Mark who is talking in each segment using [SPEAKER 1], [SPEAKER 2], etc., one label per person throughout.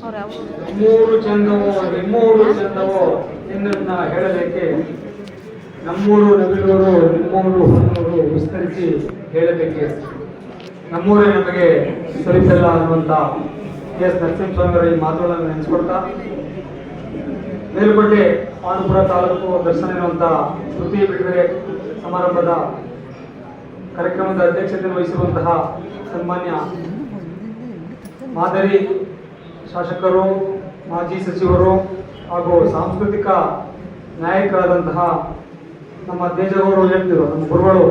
[SPEAKER 1] ನಮ್ಮೂರು ಚಂದವೋ, ನಿಮ್ಮೂರು ಚಂದವೋ ಎನ್ನುವುದನ್ನ ಹೇಳಲಿಕ್ಕೆ ನಮ್ಮೂರು ನವಿಲೂರು, ನಿಮ್ಮೂರು ಹೊನ್ನೂರು ವಿಸ್ತರಿಸಿ ಹೇಳಬೇಕೆ? ನಮ್ಮೂರೇ ನಮಗೆ ಸರಿಸಲ್ಲ ಅನ್ನುವಂಥ ಎಸ್ ನರಸಿಂಹಸ್ವಾಮಿಯವರ ಈ ಮಾತುಗಳನ್ನು ನೆನೆಸ್ಕೊಡ್ತಾ ಮೇಲುಕೋಟೆ ಪಾನುಪುರ ತಾಲೂಕು ದರ್ಶನ ಎನ್ನುವಂಥ ಕೃತಿ ಬಿಡುಗಡೆ ಸಮಾರಂಭದ ಕಾರ್ಯಕ್ರಮದ ಅಧ್ಯಕ್ಷತೆ ವಹಿಸಿರುವಂತಹ ಸನ್ಮಾನ್ಯ ಮಾದರಿ ಶಾಸಕರು, ಮಾಜಿ ಸಚಿವರು ಹಾಗೂ ಸಾಂಸ್ಕೃತಿಕ ನಾಯಕರಾದಂತಹ ನಮ್ಮ ದೇಜಗೌಡರು ಹೇಳ್ತಿದ್ರು, ನಮ್ಮ ಗುರುಗಳು.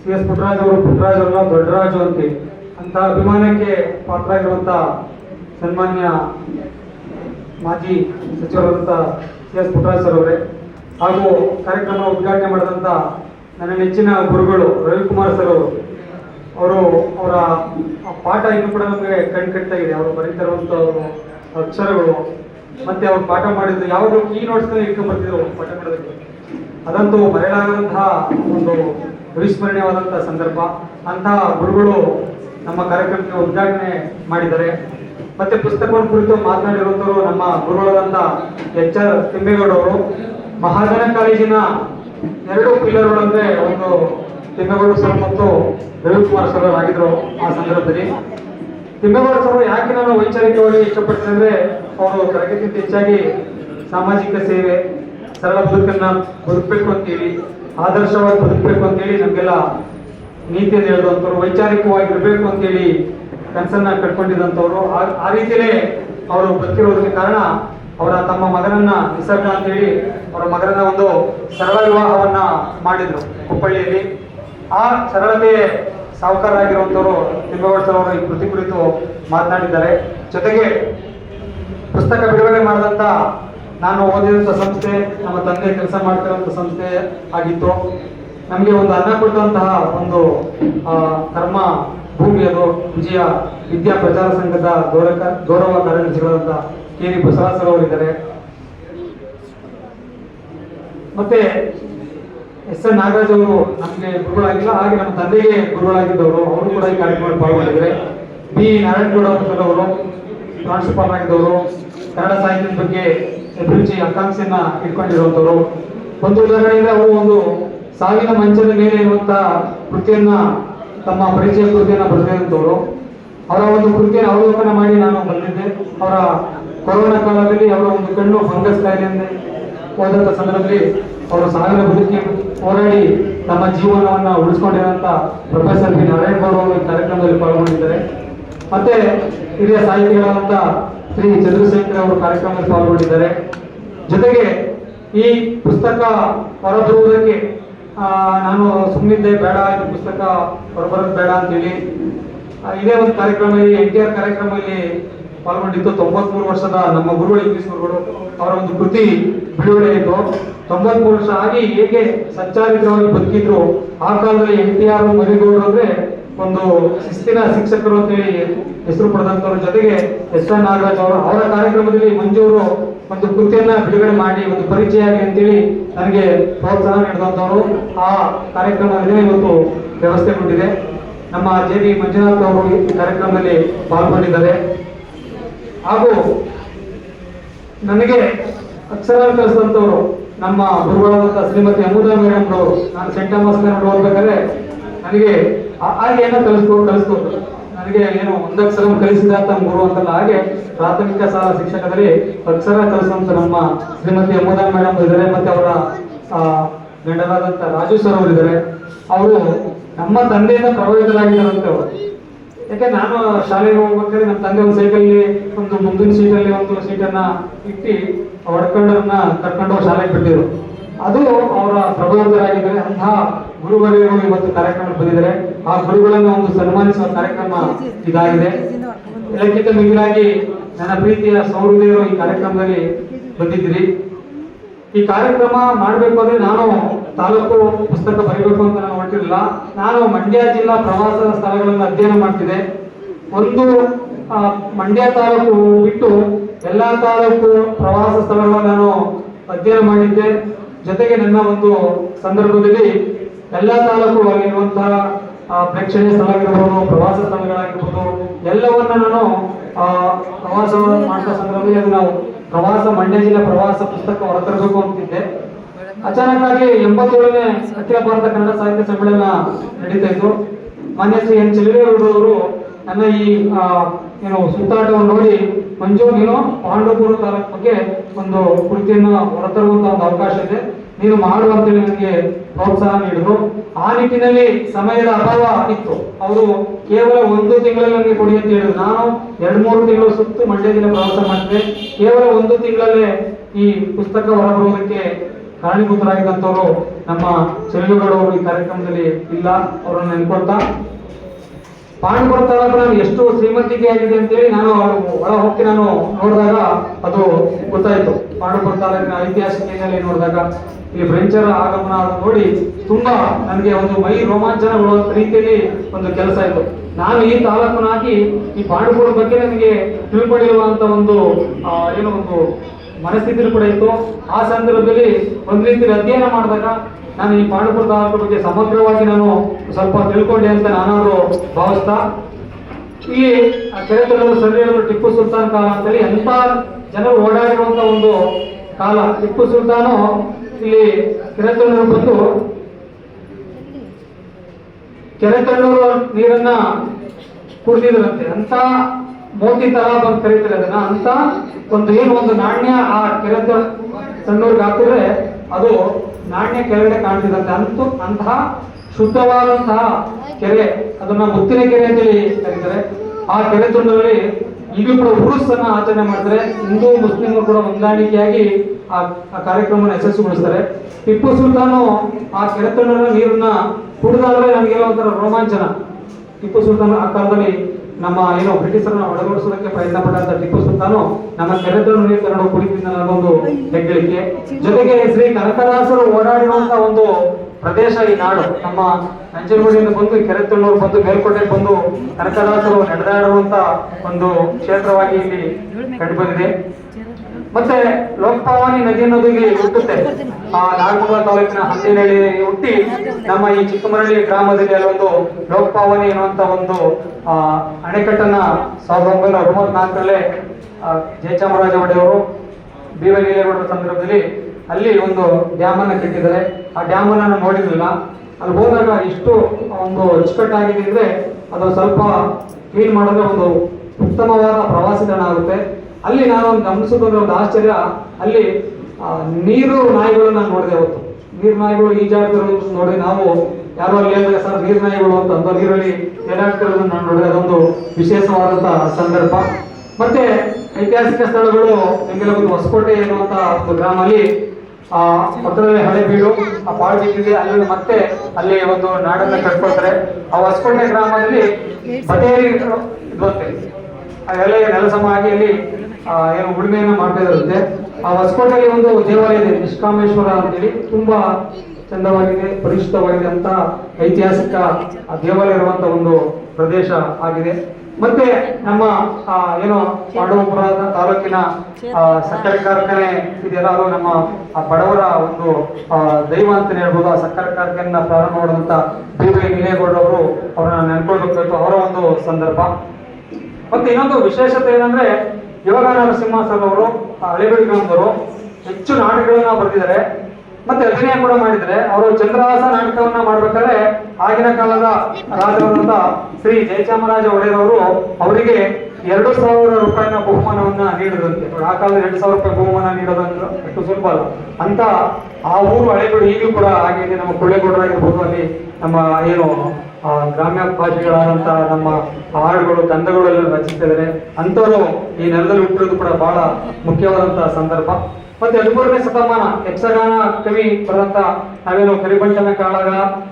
[SPEAKER 1] ಸಿ ಎಸ್ ಪುಟ್ಟರಾಜ್ ಅವರು, ಪುಟ್ಟರಾಜ್ ಅವರನ್ನ ದೊಡ್ಡರಾಜು ಅಂತೆ ಅಂತ ಅಭಿಮಾನಕ್ಕೆ ಪಾತ್ರ ಪಾತ್ರರಾಗಿರುವಂಥ ಸನ್ಮಾನ್ಯ ಮಾಜಿ ಸಚಿವರಾದಂಥ ಸಿ ಎಸ್ ಪುಟ್ಟರಾಜ್ ಸರ್ ಅವರೇ. ಹಾಗೂ ಕಾರ್ಯಕ್ರಮ ಉದ್ಘಾಟನೆ ಮಾಡಿದಂಥ ನನ್ನ ನೆಚ್ಚಿನ ಗುರುಗಳು ರವಿಕುಮಾರ್ ಸರ್ ಅವರು. ಅವರು ಅವರ ಪಾಠ ಇನ್ನು ಕೂಡ ನಮಗೆ ಕಣ್ ಇದೆ. ಅವರು ಬರೀತಿರುವಂಥ ಅಕ್ಷರಗಳು. ಮತ್ತೆ ಅವ್ರು ಪಾಠ ಮಾಡಿದ್ದು ಯಾವ್ದು ಕೀ ನೋಟ್ಸ್ನಲ್ಲಿ ಇಟ್ಕೊಂಡು ಬರ್ತಿದ್ರು ಪಾಠ ಮಾಡೋದಕ್ಕೆ. ಅದಂತೂ ಮರೆಯಲಾಗದಂತಹ ಒಂದು ಅವಿಸ್ಮರಣೀಯವಾದಂತಹ ಸಂದರ್ಭ. ಅಂತಹ ಗುರುಗಳು ನಮ್ಮ ಕಾರ್ಯಕ್ರಮಕ್ಕೆ ಉದ್ಘಾಟನೆ ಮಾಡಿದ್ದಾರೆ. ಮತ್ತೆ ಪುಸ್ತಕವನ್ನು ಕುರಿತು ಮಾತನಾಡಿರುವಂತವರು ನಮ್ಮ ಗುರುಗಳಾದಂಥ ಎಚ್ ಆರ್ ತಿಮ್ಮೇಗೌಡವರು ಮಹಾಜನ ಕಾಲೇಜಿನ ಎರಡು ಪಿಲ್ಲರ್ಗಳಂದ್ರೆ ಒಂದು ತಿಮ್ಮೇಗೌಡ ಸರ್ ಮತ್ತು ರವಿಕುಮಾರ್ ಸರ್ ಆಗಿದ್ರು ಆ ಸಂದರ್ಭದಲ್ಲಿ. ತಿಮ್ಮೇಗೌಡ ಸರ್ ಯಾಕೆ ನಾನು ವೈಚಾರಿಕವಾಗಿ ಇಷ್ಟಪಡ್ತೀನಿ ಅವರು ತರಗತಿಗಿಂತ ಹೆಚ್ಚಾಗಿ ಸಾಮಾಜಿಕ ಸೇವೆ, ಸರಳ ಬದುಕನ್ನ ಬದುಕಬೇಕು ಅಂತೇಳಿ, ಆದರ್ಶವಾಗಿ ಬದುಕಬೇಕು ಅಂತೇಳಿ ನಮಗೆಲ್ಲ ನೀತಿಯನ್ನು ಹೇಳಿದಂಥವ್ರು ವೈಚಾರಿಕವಾಗಿ ಇರಬೇಕು ಅಂತೇಳಿ ಕನಸನ್ನ ಕಟ್ಕೊಂಡಿದ್ದಂಥವ್ರು ಆ- ರೀತಿಯಲ್ಲೇ ಅವರು ಬದುಕಿರೋದಕ್ಕೆ ಕಾರಣ ಅವರ ತಮ್ಮ ಮಗನನ್ನ ನಿಸರ್ಗ ಅಂತೇಳಿ ಅವರ ಮಗನ ಒಂದು ಸರಳ ವಿವಾಹವನ್ನ ಮಾಡಿದ್ರು ಹುಬ್ಬಳ್ಳಿಯಲ್ಲಿ. ಆ ಸರಳತೆ ಸಾಹುಕಾರರಾಗಿರುವಂಥವರು ಅವರು ಈ ಕೃತಿ ಕುರಿತು ಮಾತನಾಡಿದ್ದಾರೆ. ಜೊತೆಗೆ ಪುಸ್ತಕ ಬಿಡುಗಡೆ ಮಾಡಿದಂಥ ನಾನು ಓದಿದಂಥ ಸಂಸ್ಥೆ, ನಮ್ಮ ತಂದೆ ಕೆಲಸ ಮಾಡ್ತಿರುವಂಥ ಸಂಸ್ಥೆ ಆಗಿತ್ತು. ನಮಗೆ ಒಂದು ಅನ್ನ ಕೊಟ್ಟಂತಹ ಒಂದು ಕರ್ಮ ಭೂಮಿ ಅದು. ವಿಜಯ ವಿದ್ಯಾ ಪ್ರಚಾರ ಸಂಘದ ಗೌರವ ಗೌರವ ಕಾರ್ಯದರ್ಶಿಗಳಾದಂಥ ಕೆ ಡಿ ಬಸವರಾಜ್ ಅವರಿದ್ದಾರೆ. ಮತ್ತೆ ಎಸ್ ಎನ್ ನಾಗರಾಜ್ ಅವರು ನಮಗೆ ಗುರುಗಳಾಗಿಲ್ಲ, ಹಾಗೆ ನಮ್ಮ ತಂದೆಗೆ ಗುರುಗಳಾಗಿದ್ದವರು. ಅವರು ಕೂಡ ಈ ಕಾರ್ಯಕ್ರಮದಲ್ಲಿ ಪಾಲ್ಗೊಂಡಿದ್ದಾರೆ. ಬಿ. ನಾರಾಯಣಗೌಡ ಅವರು ಪ್ರಾಂಶುಪಾಲ್ ಆಗಿದ್ದವರು, ಕನ್ನಡ ಸಾಹಿತ್ಯದ ಬಗ್ಗೆ ಅಭಿರುಚಿ, ಆಕಾಂಕ್ಷೆಯನ್ನ ಇಟ್ಕೊಂಡಿರುವಂತವರು ಒಂದು ಉದಾಹರಣೆಯಿಂದ ಅವರು ಒಂದು ಸಾವಿನ ಮಂಚದ ಮೇಲೆ ಇರುವಂತ ಕೃತಿಯನ್ನ, ತಮ್ಮ ಪರಿಚಯ ಕೃತಿಯನ್ನ ಬರೆದಿರುವಂತವರು ಅವರ ಒಂದು ಕೃತಿಯನ್ನು ಅವಲೋಕನ ಮಾಡಿ ನಾನು ಬಂದಿದ್ದೆ ಅವರ ಕೊರೋನಾ ಕಾಲದಲ್ಲಿ ಅವರ ಒಂದು ಕಣ್ಣು ಫಂಗಸ್ ಕಾಯಿಲೆಯಿಂದ ಹೋದಂತ ಸಂದರ್ಭದಲ್ಲಿ ಅವರು ಸಾವಿರ ಬದುಕಿ ಹೋರಾಡಿ ತಮ್ಮ ಜೀವನವನ್ನ ಉಳಿಸ್ಕೊಂಡಿರುವಂತ ಪ್ರೊಫೆಸರ್ ಬಿ ನಾರಾಯಣಗೌಡ ಅವರು ಈ ಕಾರ್ಯಕ್ರಮದಲ್ಲಿ ಪಾಲ್ಗೊಂಡಿದ್ದಾರೆ. ಮತ್ತೆ ಹಿರಿಯ ಸಾಹಿತಿಗಳಾದಂತ ಶ್ರೀ ಚಂದ್ರಶೇಖರ್ ಅವರು ಕಾರ್ಯಕ್ರಮದಲ್ಲಿ ಪಾಲ್ಗೊಂಡಿದ್ದಾರೆ. ಜೊತೆಗೆ ಈ ಪುಸ್ತಕ ಹೊರಬರುವುದಕ್ಕೆ ನಾನು ಸುಮ್ಮನಿದ್ದೆ ಬೇಡ, ಇದು ಪುಸ್ತಕ ಹೊರಬರೋದು ಬೇಡ ಅಂತೇಳಿ. ಇದೇ ಒಂದು ಕಾರ್ಯಕ್ರಮ ಎನ್ ಟಿ ಆರ್ ಕಾರ್ಯಕ್ರಮದಲ್ಲಿ ಪಾಲ್ಗೊಂಡಿದ್ದು ತೊಂಬತ್ಮೂರು ವರ್ಷದ ನಮ್ಮ ಗುರುಗಳು ಗುರುಗಳು ಅವರ ಒಂದು ಕೃತಿ ಬಿಡುಗಡೆ ಆಯಿತು ತೊಂಬತ್ಮೂರು ವರ್ಷ ಆಗಿ ಹೇಗೆ ಸಂಚಾರಿತವಾಗಿ ಬದುಕಿದ್ರು, ಆ ಕಾಲದಲ್ಲಿ ಎನ್ ಟಿ ಆರ್ ಮರಿಗೌಡರು ಅಂದ್ರೆ ಒಂದು ಶಿಸ್ತಿನ ಶಿಕ್ಷಕರು ಅಂತೇಳಿ ಹೆಸರು ಪಡೆದಂತವ್ರ ಜೊತೆಗೆ ಎಸ್ ಎನ್ ನಾಗರಾಜ್ ಅವರು ಅವರ ಕಾರ್ಯಕ್ರಮದಲ್ಲಿ ಮಂಜೂರು ಒಂದು ಕೃತಿಯನ್ನ ಬಿಡುಗಡೆ ಮಾಡಿ, ಒಂದು ಪರಿಚಯ ಆಗಿ ಅಂತೇಳಿ ನನಗೆ ಪ್ರೋತ್ಸಾಹ ನೀಡಿದಂತವರು ಆ ಕಾರ್ಯಕ್ರಮದಲ್ಲಿ ಇವತ್ತು ವ್ಯವಸ್ಥೆಗೊಂಡಿದೆ ನಮ್ಮ ಜೆ ಬಿ ಮಂಜುನಾಥ್ ಅವರು ಈ ಕಾರ್ಯಕ್ರಮದಲ್ಲಿ ಪಾಲ್ಗೊಂಡಿದ್ದಾರೆ. ಹಾಗೂ ನನಗೆ ಅಕ್ಷರ ಕಲಿಸಿದಂಥವ್ರು ನಮ್ಮ ಗುರುಗಳಾದಂಥ ಶ್ರೀಮತಿ ಅಮುದಾ ಮೇಡಮ್ ಅವರು, ನಾನು ಸೆಂಟ್ ಥಾಮಸ್ ಓದ್ಬೇಕಾದ್ರೆ ನನಗೆ ಹಾಗೆ ಏನೋ ಕಲಿಸ್ಕೊ ಕಲಿಸ್ಕೊಂಡು ನನಗೆ ಏನು ಒಂದಕ್ಷರ ಕಲಿಸಿದ ತಮ್ಮ ಗುರು ಅಂತಲ್ಲ ಹಾಗೆ ಪ್ರಾಥಮಿಕ ಶಾಲಾ ಶಿಕ್ಷಕದಲ್ಲಿ ಅಕ್ಷರ ಕಲಿಸುವಂತ ನಮ್ಮ ಶ್ರೀಮತಿ ಅಮುದಾ ಮೇಡಮ್ ಇದ್ದಾರೆ ಮತ್ತೆ ಅವರ ಗಂಡರಾದಂಥ ರಾಜು ಸರ್ ಅವರು ಇದ್ದಾರೆ ಅವರು ನಮ್ಮ ತಂದೆಯಿಂದ ಪ್ರಭಾವಿತರಾಗಿದ್ದಾರಂತೆ ಅವರು. ಯಾಕೆ ನಾನು ಶಾಲೆಗೆ ಹೋಗ್ಬೇಕಾದ್ರೆ ನಮ್ಮ ತಂದೆ ಒಂದು ಸೈಕಲ್ಲಿ ಒಂದು ಮುಂದಿನ ಸೀಟಲ್ಲಿ ಒಂದು ಸೀಟನ್ನ ಇಟ್ಟು ಒಡ್ಕೊಂಡನ್ನ ಕರ್ಕೊಂಡು ಶಾಲೆಗೆ ಬಿಟ್ಟಿದ್ರು. ಅದು ಅವರ ಪ್ರಭಾವಿತರಾಗಿದ್ದಾರೆ ಅಂತಹ ಗುರುವರಿಗಳು ಇವತ್ತು ಕಾರ್ಯಕ್ರಮ ಬಂದಿದ್ದಾರೆ. ಆ ಗುರುಗಳನ್ನು ಒಂದು ಸನ್ಮಾನಿಸುವ ಕಾರ್ಯಕ್ರಮ ಇದಾಗಿದೆ. ಇದಕ್ಕಿಂತ ಮಿಗಿಲಾಗಿ ನನ್ನ ಪ್ರೀತಿಯ ಸೌಹೃದಯರು ಈ ಕಾರ್ಯಕ್ರಮದಲ್ಲಿ ಬಂದಿದ್ದೀರಿ. ಈ ಕಾರ್ಯಕ್ರಮ ಮಾಡಬೇಕು ಅಂದ್ರೆ ನಾನು ತಾಲೂಕು ಪುಸ್ತಕ ಬರೀಬೇಕು ಅಂತ ನಾನು ಹೊರಟಿರಲಿಲ್ಲ ನಾನು ಮಂಡ್ಯ ಜಿಲ್ಲಾ ಪ್ರವಾಸದ ಸ್ಥಳಗಳನ್ನು ಅಧ್ಯಯನ ಮಾಡ್ತಿದ್ದೆ. ಒಂದು ಮಂಡ್ಯ ತಾಲೂಕು ಬಿಟ್ಟು ಎಲ್ಲಾ ತಾಲೂಕು ಪ್ರವಾಸ ಸ್ಥಳಗಳನ್ನು ನಾನು ಅಧ್ಯಯನ ಮಾಡಿದ್ದೆ. ಜೊತೆಗೆ ನನ್ನ ಒಂದು ಸಂದರ್ಭದಲ್ಲಿ ಎಲ್ಲಾ ತಾಲೂಕು ಆಗಿರುವಂತಹ ಪ್ರೇಕ್ಷಣೀಯ ಸ್ಥಳಗಳಿರ್ಬೋದು ಪ್ರವಾಸ ಸ್ಥಳಗಳಾಗಿರ್ಬೋದು ಎಲ್ಲವನ್ನ ನಾನು ಆ, ಪ್ರವಾಸ ಮಾಡಿದ ಸಂದರ್ಭದಲ್ಲಿ ನಾವು ಪ್ರವಾಸ ಮಂಡ್ಯ ಜಿಲ್ಲೆ ಪ್ರವಾಸ ಪುಸ್ತಕ ಹೊರತರಬೇಕು ಅಂತಿದ್ದೆ. ಅಚಾನಕ್ ಆಗಿ ಎಂಬತ್ತೇಳನೇ ಅಖಿಲ ಭಾರತ ಕನ್ನಡ ಸಾಹಿತ್ಯ ಸಮ್ಮೇಳನ ನಡೀತಾ ಇತ್ತು. ಮಾನ್ಯ ಶ್ರೀ ಎನ್ ಅವರು ನನ್ನ ಈ ಏನು ಸುತ್ತಾಟವನ್ನು ನೋಡಿ ಮಂಜು ನೀನು ಪಾಂಡವಪುರ ತಾಲೂಕು ಬಗ್ಗೆ ಒಂದು ಕೃತಿಯನ್ನು ಹೊರತರುವಂತಹ ಒಂದು ಅವಕಾಶ ಇದೆ. ನೀನು ಮಾಡು ಅಂತೇಳಿ ನನಗೆ ಪ್ರೋತ್ಸಾಹ ನೀಡಿದ್ರು. ಆ ನಿಟ್ಟಿನಲ್ಲಿ ಸಮಯದ ಅಭಾವ ಇತ್ತು. ಅವರು ಕೇವಲ ಒಂದು ತಿಂಗಳಲ್ಲಿ ನನಗೆ ಕೊಡಿ ಅಂತ ಹೇಳಿದ್ರು. ನಾನು ಎರಡು ಮೂರು ತಿಂಗಳು ಸುತ್ತು ಮಂಡ್ಯದಿಂದ ಪ್ರವಾಸ ಮಾಡಿದೆ ಕೇವಲ ಒಂದು ತಿಂಗಳಲ್ಲೇ ಈ ಪುಸ್ತಕ ಹೊರಬರುವುದಕ್ಕೆ ಕಾರಣೀಭೂತರಾಗಿದ್ದಂಥವರು ನಮ್ಮ ಅವರು ಈ ಕಾರ್ಯಕ್ರಮದಲ್ಲಿ ಇಲ್ಲ, ಅವರನ್ನು ನೆನ್ಕೊಳ್ತಾ. ಪಾಂಡುಪುರ ಎಷ್ಟು ಶ್ರೀಮಂತಿಕೆ ಆಗಿದೆ ಅಂತೇಳಿ ನಾನು ಒಳ ಹೋಗಿ ನಾನು ನೋಡಿದಾಗ ಅದು ಗೊತ್ತಾಯ್ತು. ಪಾಂಡುಪುರ ತಾಲೂಕಿನ ಐತಿಹಾಸಿಕ ಹಿನ್ನೆಲೆ ನೋಡಿದಾಗ ಇಲ್ಲಿ ಫ್ರೆಂಚರ ಆಗಮನ ನೋಡಿ ತುಂಬಾ ನನಗೆ ಒಂದು ಮೈ ರೋಮಾಂಚನಗೊಳ್ಳುವಂತ ರೀತಿಯಲ್ಲಿ ಒಂದು ಕೆಲಸ ಇತ್ತು ನಾನು ಈ ತಾಲೂಕನಾಗಿ ಈ ಪಾಂಡುಪುರ ಬಗ್ಗೆ ನನಗೆ ತಿಳ್ಕೊಂಡಿರುವಂತ ಒಂದು ಏನೋ ಒಂದು ಮನಸ್ಥಿತಿ ಕೂಡ ಇತ್ತು. ಆ ಸಂದರ್ಭದಲ್ಲಿ ಒಂದು ರೀತಿ ಅಧ್ಯಯನ ಮಾಡಿದಾಗ ನಾನು ಈ ಪಾಂಡುಪುರ ತಾಲೂಕು ಬಗ್ಗೆ ಸಮಗ್ರವಾಗಿ ನಾನು ಸ್ವಲ್ಪ ತಿಳ್ಕೊಂಡೆ ಅಂತ ನಾನಾದ್ರು ಭಾವಿಸ್ತಾ, ಈ ಕೆರೆತೊಡಲು ಸರಿಯಾದ ಟಿಪ್ಪು ಸುಲ್ತಾನ್ ಕಾಲ ಅಂತೇಳಿ ಎಂತ ಜನರು ಓಡಾಡಿರುವಂತ ಒಂದು ಕಾಲ. ಟಿಪ್ಪು ಸುಲ್ತಾನು ಇಲ್ಲಿ ಕೆರೆತಣ್ಣರು ಬಂದು ಕೆರೆತಣ್ಣರು ನೀರನ್ನ ಕುಡಿದಿದ್ರಂತೆ ಅಂತ ಮೋತಿ ತರ ಬಂದು ಕರೀತಾರೆ ಅದನ್ನ ಅಂತ ಒಂದು ಏನು ಒಂದು ನಾಣ್ಯ ಆ ಕೆರೆದ ಸಣ್ಣವ್ರಿಗೆ ಹಾಕಿದ್ರೆ ಅದು ನಾಣ್ಯ ಕೆರೆಗಡೆ ಕಾಣ್ತಿದಂತೆ ಅಂತೂ ಅಂತಹ ಶುದ್ಧವಾದಂತಹ ಕೆರೆ, ಅದನ್ನ ಮುತ್ತಿನ ಕೆರೆ ಅಂತೇಳಿ ಕರೀತಾರೆ. ಆ ಕೆರೆ ತುಂಡದಲ್ಲಿ ಈಗ ಕೂಡ ಉರುಸನ್ನ ಆಚರಣೆ ಮಾಡಿದ್ರೆ ಹಿಂದೂ ಮುಸ್ಲಿಮರು ಕೂಡ ಹೊಂದಾಣಿಕೆಯಾಗಿ ಆ ಆ ಕಾರ್ಯಕ್ರಮವನ್ನು ಯಶಸ್ವಿಗೊಳಿಸ್ತಾರೆ. ಟಿಪ್ಪು ಸುಲ್ತಾನು ಆ ಕೆರೆ ತುಂಡದ ನೀರನ್ನ ಕುಡಿದಾದ್ರೆ ನಮಗೆಲ್ಲ ಒಂಥರ ರೋಮಾಂಚನ. ಟಿಪ್ಪು ಸುಲ್ತಾನ್ ಆ ಕಾಲದಲ್ಲಿ ನಮ್ಮ ಏನು ಬ್ರಿಟಿಷರನ್ನ ಒಳಗೊಳಿಸೋದಕ್ಕೆ ಪ್ರಯತ್ನ ಪಟ್ಟಂತ ಟಿಪ್ಪು ಸುಲ್ತಾನು ನಮ್ಮ ಕೆರೆದನ್ನು ನೀರು ಕನ್ನಡ ಕುಡಿತಿದ್ದ ಅನ್ನೋದೊಂದು ಹೆಗ್ಗಳಿಕೆ. ಜೊತೆಗೆ ಶ್ರೀ ಕನಕದಾಸರು ಓಡಾಡಿರುವಂತ ಒಂದು ಪ್ರದೇಶ ಈ ನಾಡು. ನಮ್ಮ ನಂಜನಗೂಡಿಯಿಂದ ಬಂದು ಕೆರೆತಣ್ಣೂರು ಬಂದು ಮೇಲ್ಕೋಟೆ ಬಂದು ಕನಕದಾಸರು ನಡೆದಾಡುವಂತ ಒಂದು ಕ್ಷೇತ್ರವಾಗಿ ಇಲ್ಲಿ ಕಂಡುಬಂದಿದೆ ಮತ್ತೆ ಲೋಕಪಾವಾನಿ ನದಿ ಅನ್ನೋದು ಇಲ್ಲಿ ಹುಟ್ಟುತ್ತೆ. ಆ ನಾಗಮಂಗಲ ತಾಲೂಕಿನ ಹಂದಿನಹಳ್ಳಿ ಹುಟ್ಟಿ ನಮ್ಮ ಈ ಚಿಕ್ಕಮರಳ್ಳಿ ಗ್ರಾಮದಲ್ಲಿ ಅಲ್ಲೊಂದು ಲೋಕಪಾವನಿ ಅನ್ನುವಂತ ಒಂದು, ಆ, ಅಣೆಕಟ್ಟನ್ನ ಸಾವಿರದ ಒಂಬೈನೂರ ಅರವತ್ನಾಲ್ಕರಲ್ಲೇ ಜಯಚಾಮರಾಜ ಒಡೆಯವರು ಬಿ ವೈ ನೀಲೇಗೌಡರ ಸಂದರ್ಭದಲ್ಲಿ ಅಲ್ಲಿ ಒಂದು ಡ್ಯಾಮ್ ಅನ್ನ ಕಟ್ಟಿದ್ದಾರೆ. ಆ ಡ್ಯಾಮ್ ಅನ್ನ ನಾನು ನೋಡಿರ್ಲಿಲ್ಲ ಅಲ್ಲಿ ಹೋದಾಗ ಇಷ್ಟು ಒಂದು ಅಚ್ಚುಕಟ್ಟಾಗಿದೆ ಅಂದ್ರೆ ಅದು ಸ್ವಲ್ಪ ಕ್ಲೀನ್ ಮಾಡಿದ್ರೆ ಒಂದು ಉತ್ತಮವಾದ ಪ್ರವಾಸಿ ತಾಣ ಆಗುತ್ತೆ. ಅಲ್ಲಿ ನಾನು ಗಮನಿಸಿದ ಒಂದು ಆಶ್ಚರ್ಯ. ಅಲ್ಲಿ ನೀರು ನಾಯಿಗಳನ್ನ ನಾನು ನೋಡಿದೆ ಅವತ್ತು. ನೀರು ನಾಯಿಗಳು ಈಜಾಡ್ತಿರೋದು ನೋಡಿ ನಾವು ಯಾರೋ ಅಲ್ಲಿ ಹೇಳಿದ್ರೆ, ಸರ್, ನೀರು ನಾಯಿಗಳು ಅಂತ ಅಂದ ನೀರಲ್ಲಿ ಏನಾಗ್ತಿರೋದನ್ನ ನಾನು ನೋಡಿದೆ. ಅದೊಂದು ವಿಶೇಷವಾದಂತಹ ಸಂದರ್ಭ. ಮತ್ತೆ ಐತಿಹಾಸಿಕ ಸ್ಥಳಗಳು ನಿಮಗೆಲ್ಲ ಒಂದು ಹೊಸಕೋಟೆ ಎನ್ನುವಂತ ಒಂದು ಗ್ರಾಮ ಅಲ್ಲಿ ಆ, ಪಕ್ಕದಲ್ಲಿ ಹಳೆಬೀಡು ಆ ಪಾಳ್ಬಿಟ್ಟಿದೆ ಅಲ್ಲಿ ಮತ್ತೆ ಅಲ್ಲಿ ಒಂದು ನಾಡನ್ನ ಕಟ್ಕೊಳ್ತಾರೆ. ಆ ಹೊಸಕೋಟೆ ಗ್ರಾಮದಲ್ಲಿ ಬಟೇರಿ ಆ ಅದೆಲ್ಲ ನೆಲಸಮ ಆಗಿ ಅಲ್ಲಿ ಏನು ಉಳುಮೆಯನ್ನ ಮಾಡ್ತಾ ಇರುತ್ತೆ. ಆ ಹೊಸಕೋಟೆಯಲ್ಲಿ ಒಂದು ದೇವಾಲಯ ಇದೆ ನಿಷ್ಕಾಮೇಶ್ವರ ಅಂತೇಳಿ. ತುಂಬಾ ಚಂದವಾಗಿದೆ, ಪರಿಶುದ್ಧವಾಗಿದೆ ಅಂತ ಐತಿಹಾಸಿಕ ದೇವಾಲಯ ಇರುವಂತ ಒಂದು ಪ್ರದೇಶ ಆಗಿದೆ. ಮತ್ತೆ ನಮ್ಮ ಏನು ಪಾಂಡವಪುರ ತಾಲೂಕಿನ ಸಕ್ಕರೆ ಕಾರ್ಖಾನೆ ಇದೆಲ್ಲ ಅದು ನಮ್ಮ ಬಡವರ ಒಂದು ದೈವ ಅಂತ ಹೇಳ್ಬೋದು. ಆ ಸಕ್ಕರೆ ಕಾರ್ಖಾನೆನ ಪ್ರಾರಂಭ ಮಾಡಿದಂತ ಬಿ ವೈ ಅವರು ಅವರನ್ನ ನೆನ್ಕೊಳ್ಬೇಕಾಯ್ತು ಅವರ ಒಂದು ಸಂದರ್ಭ. ಮತ್ತೆ ಇನ್ನೊಂದು ವಿಶೇಷತೆ ಏನಂದ್ರೆ ಯೋಗ ನರಸಿಂಹ ಸರ್ ಅವರು ಹಳೆಬೀಡು ಗ್ರಾಮದವರು ಹೆಚ್ಚು ನಾಟಕಗಳನ್ನ ಬರೆದಿದ್ದಾರೆ. ಮತ್ತೆ ಅಭಿನಯ ಕೂಡ ಮಾಡಿದರೆ ಅವರು ಚಂದ್ರಹಾಸ ನಾಟಕವನ್ನ ಮಾಡ್ಬೇಕಾದ್ರೆ ಆಗಿನ ಕಾಲದ ರಾಜರಾದಂತ ಶ್ರೀ ಜಯಚಾಮರಾಜ ಒಡೆಯರವರು ಅವರಿಗೆ ಎರಡು ಸಾವಿರ ರೂಪಾಯಿನ ಬಹುಮಾನವನ್ನ ನೀಡದಂತೆ. ನೋಡಿ, ಆ ಕಾಲದಲ್ಲಿ ಎರಡು ಸಾವಿರ ರೂಪಾಯಿ ಬಹುಮಾನ ನೀಡೋದಂದ್ರೆ ಅಷ್ಟು ಸುಲಭ ಅಲ್ಲ. ಅಂತ ಆ ಊರು ಹಳೆಗಳು ಈಗಲೂ ಕೂಡ ಆಗಿದೆ ನಮ್ಮ ಕೊಳ್ಳೇಗೌಡರಾಗಿರ್ಬೋದು ಅಲ್ಲಿ ನಮ್ಮ ಏನು ಗ್ರಾಮ್ಯ ಭಾಷೆಗಳಾದಂತಹ ನಮ್ಮ ಹಾಡುಗಳು ಕಂದಗಳೆಲ್ಲ ರಚಿಸಿದ್ದಾರೆ ಅಂಥವ್ರು ಈ ನೆಲದಲ್ಲಿ ಹುಟ್ಟಿರೋದು ಕೂಡ ಬಹಳ ಮುಖ್ಯವಾದಂತಹ ಸಂದರ್ಭ. ಮತ್ತೆ ಹದಿಮೂರನೇ ಶತಮಾನ ಯಕ್ಷಗಾನ ಕವಿ ಬರೆದಂತ ನಾವೇನು ಕರಿಬಂಟನ ಕಾಳಗ,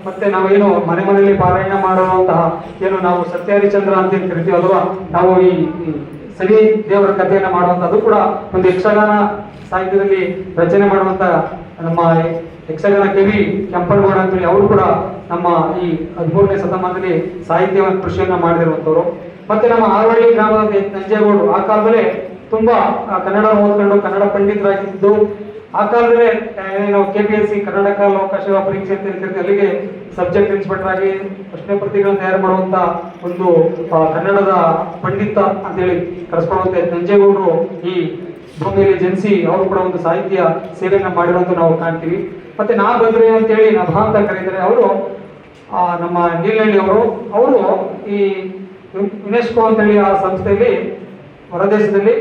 [SPEAKER 1] ಮತ್ತೆ ನಾವೇನು ಮನೆ ಮನೆಯಲ್ಲಿ ಪಾರಾಯಣ ಮಾಡುವಂತಹ ಏನು ನಾವು ಸತ್ಯಹರಿಚಂದ್ರ ಅಂತ ಏನ್ ಕರಿತೀವಿ ನಾವು ಈ ಸವಿ ದೇವರ ಕಥೆಯನ್ನ ಮಾಡುವಂತದ್ದು ಕೂಡ ಒಂದು ಯಕ್ಷಗಾನ ಸಾಹಿತ್ಯದಲ್ಲಿ ರಚನೆ ಮಾಡುವಂತ ನಮ್ಮ ಯಕ್ಷಗಾನ ಕವಿ ಕೆಂಪನಗೌಡ ಅಂತೇಳಿ ಅವರು ಕೂಡ ನಮ್ಮ ಈ ಹದಿಮೂರನೇ ಶತಮಾನದಲ್ಲಿ ಸಾಹಿತ್ಯವನ್ನು ಕೃಷಿಯನ್ನ ಮಾಡಿರುವಂತವ್ರು. ಮತ್ತೆ ನಮ್ಮ ಆರವಳ್ಳಿ ಗ್ರಾಮದ ನಂಜೇಗೌಡರು ಆ ಕಾಲದಲ್ಲಿ ತುಂಬಾ ಕನ್ನಡ ಓದ್ಕೊಂಡು ಕನ್ನಡ ಪಂಡಿತರಾಗಿದ್ದು ಆ ಕಾಲದಲ್ಲೇ ಏನು K P S C Karnataka ಲೋಕಸೇವಾ ಪರೀಕ್ಷೆ ಅಂತ ಹೇಳ್ತಿರ್ತೀವಿ ಅಲ್ಲಿಗೆ ಸಬ್ಜೆಕ್ಟ್ ಇನ್ಸ್ಪೆಕ್ಟರ್ ಆಗಿ ಪ್ರಶ್ನೆ ಪತ್ರಿಕೆಗಳನ್ನು ತಯಾರು ಮಾಡುವಂತ ಒಂದು ಕನ್ನಡದ ಪಂಡಿತ ಅಂತೇಳಿ ಕರೆಸ್ಕೊಳ್ಳುವಂತೆ ನಂಜೇಗೌಡರು ಈ ಭೂಮಿಯಲ್ಲಿ ಜನಿಸಿ ಅವರು ಕೂಡ ಒಂದು ಸಾಹಿತ್ಯ ಸೇವೆಯನ್ನ ಮಾಡಿರುವಂತ ನಾವು ಕಾಣ್ತೀವಿ. ಮತ್ತೆ ನಾ ಬಂದ್ರೆ ಅಂತೇಳಿ ನಭಾ ಅಂತ ಕರೀತಾರೆ. ಅವರು ಆ, ನಮ್ಮ ನೀಲಹಳ್ಳಿ ಅವರು ಅವರು ಈ ಯುನೆಸ್ಕೋ ಅಂತೇಳಿ ಆ ಸಂಸ್ಥೆಯಲ್ಲಿ ಹೊರದೇಶದಲ್ಲಿ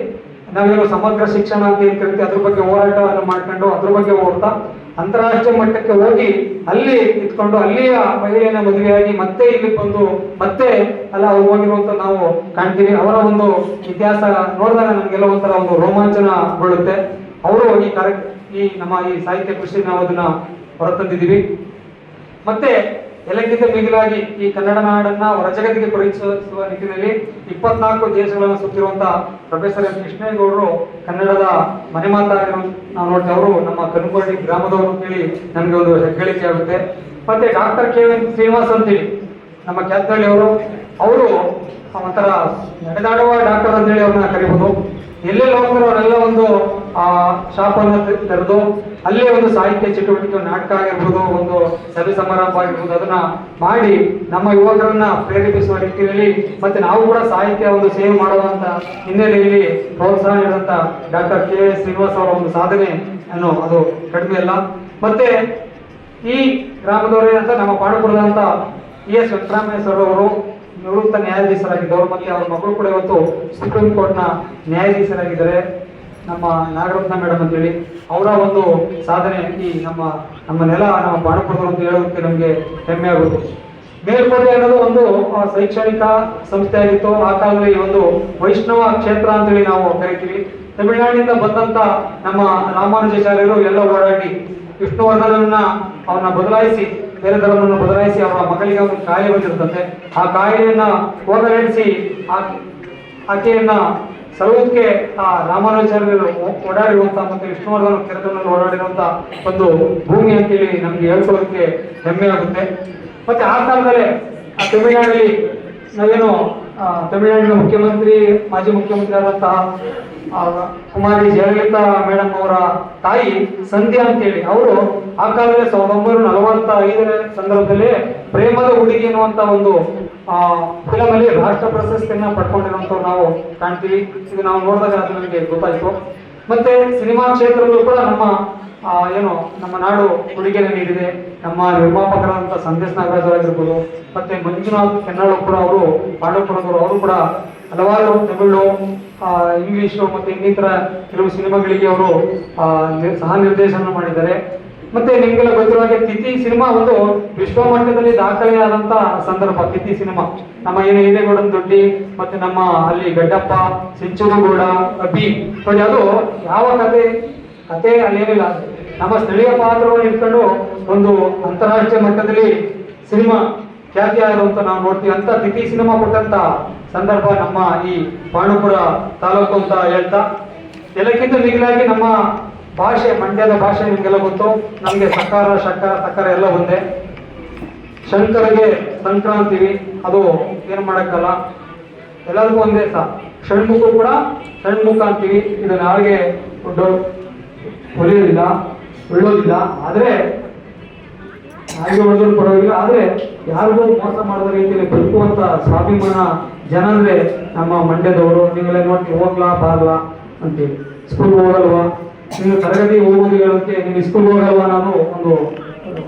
[SPEAKER 1] ನಾವೇನು ಸಮಗ್ರ ಶಿಕ್ಷಣ ಅಂತ ಏನ್ ಕರಿತೀವಿ, ಅದ್ರ ಬಗ್ಗೆ ಹೋರಾಟವನ್ನು ಮಾಡ್ಕೊಂಡು, ಅದ್ರ ಬಗ್ಗೆ ಓಡ್ತಾ ಅಂತಾರಾಷ್ಟ್ರೀಯ ಮಟ್ಟಕ್ಕೆ ಹೋಗಿ ಅಲ್ಲಿ ಇಟ್ಕೊಂಡು ಅಲ್ಲಿಯ ಮಹಿಳೆಯನ್ನ ಮದುವೆಯಾಗಿ ಮತ್ತೆ ಇಲ್ಲಿ ಬಂದು ಮತ್ತೆ ಅಲ್ಲ ಅವ್ರು ಹೋಗಿರುವಂತ ನಾವು ಕಾಣ್ತೀವಿ. ಅವರ ಒಂದು ಇತಿಹಾಸ ನೋಡಿದಾಗ ನಮಗೆಲ್ಲ ಒಂಥರ ಒಂದು ರೋಮಾಂಚನಗೊಳ್ಳುತ್ತೆ ಅವರು ಈ ಕಾರ್ಯ, ಈ ನಮ್ಮ ಈ ಸಾಹಿತ್ಯ ಕೃಷಿ ನಾವು ಅದನ್ನ ಹೊರತಂದಿದ್ದೀವಿ. ಮತ್ತೆ ಎಲ್ಲಕ್ಕಿಂತ ಮಿಗಿಲಾಗಿ ಈ ಕನ್ನಡ ನಾಡನ್ನ ಹೊರಜಗತ್ತಿಗೆ ಪರಿಚಯಿಸುವ ನಿಟ್ಟಿನಲ್ಲಿ ಇಪ್ಪತ್ನಾಲ್ಕು ದೇಶಗಳನ್ನು ಸುತ್ತಿರುವಂತಹ ಪ್ರೊಫೆಸರ್ ಎಸ್ ಕೃಷ್ಣೇಗೌಡರು ಕನ್ನಡದ ಮನೆ ನಾವು ನೋಡ್ತೇವೆ ಅವರು ನಮ್ಮ ಕನ್ಕೋಡಿ ಗ್ರಾಮದವರು ಅಂತೇಳಿ ನಮಗೆ ಒಂದು ಹೆಗ್ಗಳಿಕೆ ಆಗುತ್ತೆ. ಮತ್ತೆ ಡಾಕ್ಟರ್ ಕೆ ಎನ್ ಶ್ರೀನಿವಾಸ್ ಅಂತೇಳಿ, ನಮ್ಮ ಕ್ಯಾತ್ನಳ್ಳಿ ಅವರು ಅವರು ಒಂಥರ ನಡೆದಾಡುವ ಡಾಕ್ಟರ್ ಅಂತೇಳಿ ಅವ್ರನ್ನ ಕರಿಬಹುದು ಎಲ್ಲೆಲ್ಲಿ ಹೋಗ್ತಾರೋ ಅವರೆಲ್ಲ ಒಂದು ಆ ಶಾಪ್ ಅನ್ನು ತೆರೆದು ಅಲ್ಲೇ ಒಂದು ಸಾಹಿತ್ಯ ಚಟುವಟಿಕೆ ನಾಟಕ ಆಗಿರ್ಬೋದು, ಒಂದು ಸಭೆ ಸಮಾರಂಭ ಆಗಿರ್ಬೋದು, ಅದನ್ನ ಮಾಡಿ ನಮ್ಮ ಯುವಕರನ್ನ ಪ್ರೇರೇಪಿಸುವ ನಿಟ್ಟಿನಲ್ಲಿ ಮತ್ತೆ ನಾವು ಕೂಡ ಸಾಹಿತ್ಯ ಒಂದು ಸೇವೆ ಮಾಡುವಂತ ಹಿನ್ನೆಲೆಯಲ್ಲಿ ಪ್ರೋತ್ಸಾಹ ನೀಡಿದಂತ ಡಾಕ್ಟರ್ ಕೆ ಎಸ್ ಶ್ರೀನಿವಾಸ್ ಅವರ ಒಂದು ಸಾಧನೆ ಅನ್ನು ಅದು ಕಡಿಮೆ ಅಲ್ಲ. ಮತ್ತೆ ಈ ಗ್ರಾಮದವರೇ ಅಂತ ನಮ್ಮ ಪಾಡುಪುರದಂತ ಇ ಎಸ್ ವೆಂಕಟರಾಮಯ್ಯ ಸರ್ ಅವರು ನಿವೃತ್ತ ನ್ಯಾಯಾಧೀಶರಾಗಿದ್ದವರು, ಮತ್ತೆ ಅವರ ಮಕ್ಕಳು ಕೂಡ ಇವತ್ತು ಸುಪ್ರೀಂ ಕೋರ್ಟ್ನ ನ್ಯಾಯಾಧೀಶರಾಗಿದ್ದಾರೆ. ನಮ್ಮ ನಾಗರತ್ನ ಮೇಡಮ್ ಅಂತೇಳಿ, ಅವರ ಒಂದು ಸಾಧನೆ ಈ ನಮ್ಮ ನಮ್ಮ ನೆಲ, ನಮ್ಮ ಬಾಣಪುರ ಅಂತ ಹೇಳೋದಕ್ಕೆ ನಮಗೆ ಹೆಮ್ಮೆ ಆಗುತ್ತೆ. ಮೇಲ್ಕೋಟೆ ಅನ್ನೋದು ಒಂದು ಶೈಕ್ಷಣಿಕ ಸಂಸ್ಥೆ ಆಗಿತ್ತು ಆ ಕಾಲದಲ್ಲಿ ಒಂದು ವೈಷ್ಣವ ಕ್ಷೇತ್ರ ಅಂತೇಳಿ ನಾವು ಕರಿತೀವಿ. ತಮಿಳುನಾಡಿನಿಂದ ಬಂದಂತ ನಮ್ಮ ರಾಮಾನುಜಾಚಾರ್ಯರು ಎಲ್ಲ ಓಡಾಡಿ ವಿಷ್ಣುವರ್ಧನನ್ನ ಅವನ್ನ ಬದಲಾಯಿಸಿ, ಬೇರೆ ಧರ್ಮವನ್ನು ಬದಲಾಯಿಸಿ ಅವರ ಮಗಳಿಗೆ ಒಂದು ಕಾಯಿಲೆ ಬಂದಿರುತ್ತಂತೆ. ಆ ಕಾಯಿಲೆಯನ್ನ ಹೋಗಲಾಡಿಸಿ ಆಕೆಯನ್ನ ಸರ್ವಕ್ಕೆ ಆ ರಾಮಾನುಚಾರ್ಯರು ಓಡಾಡಿರುವಂತ ಮತ್ತು ವಿಷ್ಣುವರ್ಧನ ಕೆರೆತನಲ್ಲಿ ಓಡಾಡಿರುವಂತ ಒಂದು ಭೂಮಿ ಅಂತೇಳಿ ನಮ್ಗೆ ಹೇಳ್ಕೊಳ್ಳೋದಕ್ಕೆ ಹೆಮ್ಮೆ ಆಗುತ್ತೆ. ಮತ್ತೆ ಆ ಕಾಲದಲ್ಲೇ ಆ ತಮಿಳುನಾಡಲ್ಲಿ ನಾವೇನು ತಮಿಳುನಾಡಿನ ಮುಖ್ಯಮಂತ್ರಿ, ಮಾಜಿ ಮುಖ್ಯಮಂತ್ರಿ ಆದಂತಹ ಕುಮಾರಿ ಜಯಲಲಿತಾ ಮೇಡಮ್ ಅವರ ತಾಯಿ ಸಂಧ್ಯಾ ಅಂತೇಳಿ, ಅವರು ಆ ಕಾಲದಲ್ಲಿ ಸಾವಿರದ ಒಂಬೈನೂರ ನಲವತ್ತ ಐದನೇ ಸಂದರ್ಭದಲ್ಲಿ ಪ್ರೇಮದ ಹುಡುಗಿ ಎನ್ನುವಂತ ಒಂದು ಫಿಲಮ್ ಅಲ್ಲಿ ರಾಷ್ಟ್ರ ಪ್ರಶಸ್ತಿಯನ್ನ ಪಡ್ಕೊಂಡಿರುವಂತ ನಾವು ಕಾಣ್ತೀವಿ. ಇದು ನಾವು ನೋಡಿದಾಗ ಅದು ನಮಗೆ ಗೊತ್ತಾಯ್ತು. ಮತ್ತೆ ಸಿನಿಮಾ ಕ್ಷೇತ್ರದಲ್ಲೂ ಕೂಡ ನಮ್ಮ ಏನು, ನಮ್ಮ ನಾಡು ಕೊಡುಗೆಯನ್ನು ನೀಡಿದೆ ನಮ್ಮ ನಿರ್ಮಾಪಕರಾದಂಥ ಸಂದೇಶ್ ನಾಗರಾಜ್ ಆಗಿರ್ಬೋದು ಮತ್ತೆ ಮಂಜುನಾಥ್ ಕೂಡ ಅವರು, ಪಾಂಡವಪುರದವರು, ಅವರು ಕೂಡ ಹಲವಾರು ತಮಿಳು ಇಂಗ್ಲಿಷು ಮತ್ತೆ ಇನ್ನಿತರ ಕೆಲವು ಸಿನಿಮಾಗಳಿಗೆ ಅವರು ಸಹ ನಿರ್ದೇಶನ ಮಾಡಿದ್ದಾರೆ. ಮತ್ತೆ ನಿಮ್ಗೆಲ್ಲ ಗೊತ್ತಿರೋ ಹಾಗೆ ತಿಥಿ ಸಿನಿಮಾ ಒಂದು ವಿಶ್ವ ಮಟ್ಟದಲ್ಲಿ ದಾಖಲೆಯಾದಂತ ಸಂದರ್ಭ, ತಿಥಿ ಸಿನಿಮಾ. ನಮ್ಮ ಏನು ಹಿರೇಗೌಡನ ದೊಡ್ಡಿ ಮತ್ತೆ ನಮ್ಮ ಅಲ್ಲಿ ಗಡ್ಡಪ್ಪ, ಸಿಂಚುರುಗೌಡ, ಅಭಿ. ನೋಡಿ, ಅದು ಯಾವ ಕತೆ? ಕತೆ ಅಲ್ಲೇನಿಲ್ಲ. ನಮ್ಮ ಸ್ಥಳೀಯ ಪಾತ್ರವನ್ನು ಇಟ್ಕೊಂಡು ಒಂದು ಅಂತಾರಾಷ್ಟ್ರೀಯ ಮಟ್ಟದಲ್ಲಿ ಸಿನಿಮಾ ಖ್ಯಾತಿ ಆಗಿರುವಂತ ನಾವು ನೋಡ್ತೀವಿ. ಅಂತ ತಿಥಿ ಸಿನಿಮಾ ಕೊಟ್ಟಂತ ಸಂದರ್ಭ ನಮ್ಮ ಈ ಪಾಂಡುಪುರ ತಾಲೂಕು ಅಂತ ಹೇಳ್ತಾ. ಎಲ್ಲಕ್ಕಿಂತ ಮಿಗಿಲಾಗಿ ನಮ್ಮ ಭಾಷೆ, ಮಂಡ್ಯದ ಭಾಷೆ ನಿಮಗೆಲ್ಲ ಗೊತ್ತು. ನಮಗೆ ಸಕಾರ ಶಕಾರ ಸಕಾರ ಎಲ್ಲ ಒಂದೇ. ಶಂಕರಿಗೆ ಸಂಕ್ರಾಂತಿವಿ. ಅದು ಏನು ಮಾಡೋಕ್ಕಲ್ಲ. ಎಲ್ಲರಿಗೂ ಒಂದೇ ಸಹ ಷಣ್ಮುಖ ಕೂಡ ಷಣ್ಮುಖ ಅಂತೀವಿ. ಇದು ನಾಳೆಗೆ ದೊಡ್ಡ ಹೊಲಿಯೋದಿಲ್ಲ ಉಳ್ಳೋದಿಲ್ಲ. ಆದ್ರೆ ಹಾಗೆ ಹೊಡೆದ್ರು ಪರವಾಗಿಲ್ಲ. ಆದ್ರೆ, ಯಾರಿಗೂ ಮೋಸ ಮಾಡದ ರೀತಿಯಲ್ಲಿ ಬದುಕುವಂತ ಸ್ವಾಭಿಮಾನ ಜನ ಅಂದರೆ ನಮ್ಮ ಮಂಡ್ಯದವರು. ನೀವೆಲ್ಲ ನೋಡ್ತೀವಿ, ಹೋಗ್ಲಾ ಬಾರ್ಲಾ ಅಂತೀವಿ. ಸ್ಕೂಲ್ ಹೋಗಲ್ವಾ? ನೀವು ತರಗತಿ ಹೋಗೋದಿಲ್ಲ ನೀವು ಸ್ಕೂಲ್ ಹೋಗಲ್ಲ ಅನ್ನೋದು ಒಂದು,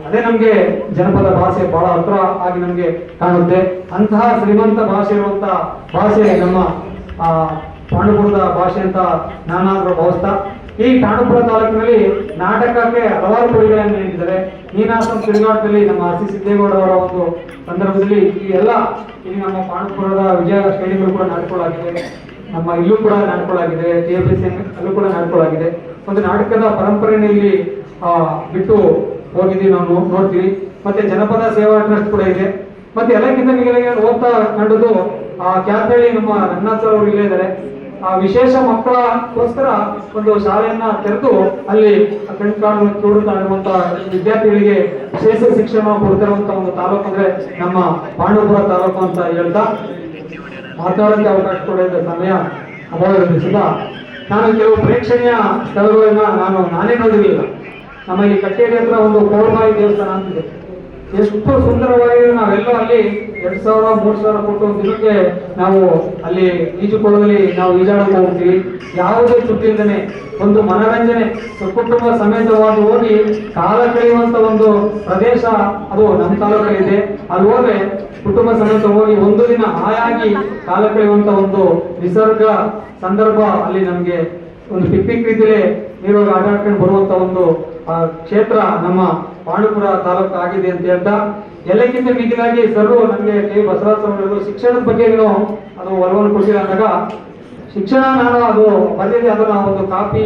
[SPEAKER 1] ಅದೇ ನಮಗೆ ಜನಪದ ಭಾಷೆ ಬಹಳ ಹತ್ರ ಆಗಿ ನಮಗೆ ಕಾಣುತ್ತೆ. ಅಂತಹ ಶ್ರೀಮಂತ ಭಾಷೆ ಇರುವಂತ ಭಾಷೆ ನಮ್ಮ ಪಾಂಡುಪುರದ ಭಾಷೆ ಅಂತ ನಾನಾದ್ರೂ ಭಾವಿಸ್ತಾ. ಈ ಪಾಂಡುಪುರ ತಾಲೂಕಿನಲ್ಲಿ ನಾಟಕಕ್ಕೆ ಹಲವಾರು ಕೊಡುಗೆಗಳನ್ನು ನೀಡಿದ್ದಾರೆ. ನೀನಾಸಂ ತಿರುಗಾಟದಲ್ಲಿ ನಮ್ಮ ಆರ್ ಸಿ ಸಿದ್ದೇಗೌಡ ಅವರ ಒಂದು ಸಂದರ್ಭದಲ್ಲಿ ಈ ಎಲ್ಲ, ಇಲ್ಲಿ ನಮ್ಮ ಪಾಂಡುಪುರದ ವಿಜಯ ಶ್ರೇಣಿಗಳು ಕೂಡ ನಾಟಕಗಳಾಗಿದೆ ನಮ್ಮ ಇಲ್ಲೂ ಕೂಡ ನಾಟಕಗಳಾಗಿದೆ. ಟಿ ಎಫ್ ಎಸ್ ಅಲ್ಲೂ ಕೂಡ ನಾಟಕಗಳಾಗಿದೆ. ಒಂದು ನಾಟಕದ ಪರಂಪರೆಯನ್ನು ಇಲ್ಲಿ ಬಿಟ್ಟು ಹೋಗಿದ್ದೀವಿ ನಾವು ನೋಡ್ತೀವಿ. ಮತ್ತೆ ಜನಪದ ಸೇವಾ ಟ್ರಸ್ಟ್ ಕೂಡ ಇದೆ. ಮತ್ತೆ ಎಲ್ಲಕ್ಕಿಂತ ಮಿಗಿಲಾಗಿ ಓದ್ತಾ ಕಂಡದ್ದು ಆ ಕ್ಯಾತಳ್ಳಿ ನಮ್ಮ ರಂಗನಾಥ್ ಅವರು ಇಲ್ಲೇ ಇದ್ದಾರೆ. ಆ, ವಿಶೇಷ ಮಕ್ಕಳಗೋಸ್ಕರ ಒಂದು ಶಾಲೆಯನ್ನ ತೆರೆದು ಅಲ್ಲಿ ಕಣ್ಕಾಣು ಕಿವುಡು ಕಾಣುವಂತ ವಿದ್ಯಾರ್ಥಿಗಳಿಗೆ ವಿಶೇಷ ಶಿಕ್ಷಣ ಕೊಡ್ತಿರುವಂತ ಒಂದು ತಾಲೂಕು ಅಂದ್ರೆ ನಮ್ಮ ಪಾಂಡವಪುರ ತಾಲೂಕು ಅಂತ ಹೇಳ್ತಾ ಮಾತಾಡೋಕ್ಕೆ ಅವಕಾಶ ಕೊಡೋದ ಸಮಯ ಅಭಾವ ನಾನು ಕೆಲವು ಪ್ರೇಕ್ಷಣೀಯ ಸ್ಥಳಗಳನ್ನ ನಾನು ನಾನೇ ನೋಡಿರಲಿಲ್ಲ ಈ ಕಟ್ಟೇರಿ ಹತ್ರ ಒಂದು ಪೌರ್ಮಾಯಿ ದೇವಸ್ಥಾನ ಅಂತಿದೆ. ಎಷ್ಟು ಸುಂದರವಾಗಿ ನಾವೆಲ್ಲೋ ಅಲ್ಲಿ ಎರಡ್ ಸಾವಿರ, ಮೂರು ಸಾವಿರ ಕೊಟ್ಟು ದಿನಕ್ಕೆ ನಾವು ಅಲ್ಲಿ ಈಜುಕೊಳದಲ್ಲಿ ನಾವು ಈಜಾಡಕ್ಕೆ ಹೋಗ್ತೀವಿ. ಯಾವುದೇ ಸುತ್ತಿಲ್ಲದೆ ಒಂದು ಮನರಂಜನೆ ಕುಟುಂಬ ಸಮೇತವಾಗಿ ಹೋಗಿ ಕಾಲ ಕಳೆಯುವಂತ ಒಂದು ಪ್ರದೇಶ ಅದು ನಮ್ಮ ತಾಲೂಕಲ್ಲಿದೆ ಅಲ್ಲಿ ಹೋದ್ರೆ ಕುಟುಂಬ ಸಮೇತ ಹೋಗಿ ಒಂದು ದಿನ ಹಾಯಾಗಿ ಕಾಲ ಕಳೆಯುವಂತ ಒಂದು ನಿಸರ್ಗ ಸಂದರ್ಭ ಅಲ್ಲಿ ನಮಗೆ ಒಂದು ಪಿಕ್ನಿಕ್ ರೀತಿಯಲ್ಲಿ ನೀರೊಳಗೆ ಆಟಾಡ್ಕೊಂಡು ಬರುವಂತ ಒಂದು ಕ್ಷೇತ್ರ ನಮ್ಮ ಪಾಂಡುಪುರ ತಾಲೂಕು ಆಗಿದೆ ಅಂತ ಹೇಳ್ತಾ ಎಲ್ಲಕ್ಕಿಂತ ಮಿಗಿಲಾಗಿ ಸರ್ ನಮಗೆ ಕೆ ಬಸವರಾಜ್ ಸ್ವಾಮಿಗಳು ಶಿಕ್ಷಣದ ಬಗ್ಗೆ ಅದು ಒಲವನ್ನು ಕೊಟ್ಟಿಲ್ಲ ಅಂದಾಗ, ಶಿಕ್ಷಣ ನಾನು ಅದು ಬಂದಿದೆ ಅದನ್ನ ಒಂದು ಕಾಪಿ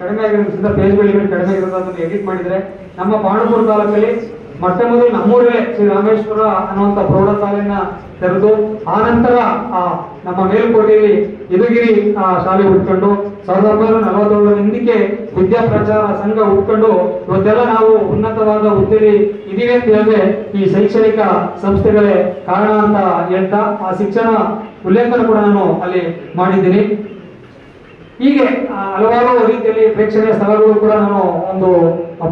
[SPEAKER 1] ಕಡಿಮೆ ಆಗಿರೋದ್ರಿಂದ ಪೇಜ್ಗಳಿಗೆ ಕಡಿಮೆ ಆಗಿರೋದ್ರಿಂದ ಎಡಿಟ್ ಮಾಡಿದ್ರೆ, ನಮ್ಮ ಪಾಂಡುಪುರ ತಾಲೂಕಲ್ಲಿ ಮೊಟ್ಟ ಮೊದಲು ನಮ್ಮೂರೇ ಶ್ರೀ ರಾಮೇಶ್ವರ ಅನ್ನುವಂಥ ಪ್ರೌಢಶಾಲೆಯನ್ನ ತೆರೆದು, ಆ ನಂತರ ಆ ನಮ್ಮ ಮೇಲುಕೋಟೆಯಲ್ಲಿ ಯದುಗಿರಿ, ಆ, ಶಾಲೆ ಹುಟ್ಕೊಂಡು ಸಾವಿರದ ಒಂಬೈನೂರ ನಲವತ್ತೇಳರ ಹಿಂದಕ್ಕೆ ವಿದ್ಯಾ ಪ್ರಚಾರ ಸಂಘ ಹುಟ್ಕೊಂಡು ಇವತ್ತೆಲ್ಲ ನಾವು ಉನ್ನತವಾದ ಹುದ್ದೆಯಲ್ಲಿ ಇದೀವಿ ಅಂತ ಹೇಳಿದ್ರೆ ಈ ಶೈಕ್ಷಣಿಕ ಸಂಸ್ಥೆಗಳೇ ಕಾರಣ ಅಂತ ಹೇಳ್ತಾ ಆ ಶಿಕ್ಷಣ ಉಲ್ಲೇಖನ ಕೂಡ ನಾನು ಅಲ್ಲಿ ಮಾಡಿದ್ದೀನಿ. ಹೀಗೆ ಹಲವಾರು ರೀತಿಯಲ್ಲಿ ಪ್ರೇಕ್ಷಣೀಯ ಸ್ಥಳಗಳು ಕೂಡ ನಾನು ಒಂದು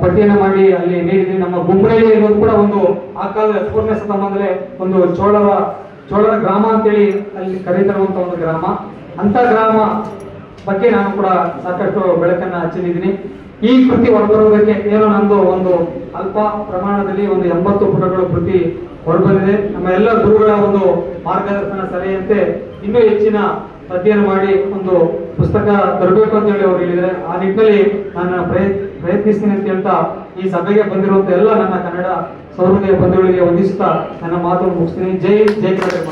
[SPEAKER 1] ಪಟ್ಟಿಯನ್ನು ಮಾಡಿ ಅಲ್ಲಿ ನೀಡಿದ್ವಿ ನಮ್ಮ ಗುಂಬ್ರಳ್ಳಿ ಇರೋದು ಕೂಡ ಒಂದು ಆ ಕಾಲದ ಪೂರ್ಣ ಶತಮಾನದಲ್ಲೇ ಒಂದು ಚೋಳರ ಚೋಳರ ಗ್ರಾಮ ಅಂತೇಳಿ ಅಲ್ಲಿ ಕರೀತಿರುವಂತ ಒಂದು ಗ್ರಾಮ. ಅಂತ ಗ್ರಾಮ ಬಗ್ಗೆ ನಾನು ಕೂಡ ಸಾಕಷ್ಟು ಬೆಳಕನ್ನ ಹಚ್ಚಿದ್ದೀನಿ ಈ ಕೃತಿ ಹೊರಬರುವುದಕ್ಕೆ ಏನೋ ನಂದು ಒಂದು ಅಲ್ಪ ಪ್ರಮಾಣದಲ್ಲಿ ಒಂದು ಎಂಬತ್ತು ಪುಟಗಳ ಕೃತಿ ಹೊರಬಂದಿದೆ. ನಮ್ಮ ಎಲ್ಲ ಗುರುಗಳ ಒಂದು ಮಾರ್ಗದರ್ಶನ ಸಲಹೆಯಂತೆ ಇನ್ನೂ ಹೆಚ್ಚಿನ ಅಧ್ಯಯನ ಮಾಡಿ ಒಂದು ಪುಸ್ತಕ ತರಬೇಕು ಅಂತ ಹೇಳಿ ಅವ್ರು ಹೇಳಿದ್ರೆ ಆ ನಿಟ್ಟಿನಲ್ಲಿ ನಾನು ಪ್ರಯತ್ ಪ್ರಯತ್ನಿಸ್ತೀನಿ ಅಂತ ಹೇಳ್ತಾ ಈ ಸಭೆಗೆ ಬಂದಿರುವಂತ ಎಲ್ಲ ನನ್ನ ಕನ್ನಡ ಸೌಹೃದಯ ಬಂಧುಗಳಿಗೆ ವಂದಿಸುತ್ತಾ ನನ್ನ ಮಾತು ಮುಗಿಸ್ತೀನಿ. ಜೈ ಜೈ ಕನ್ನಡ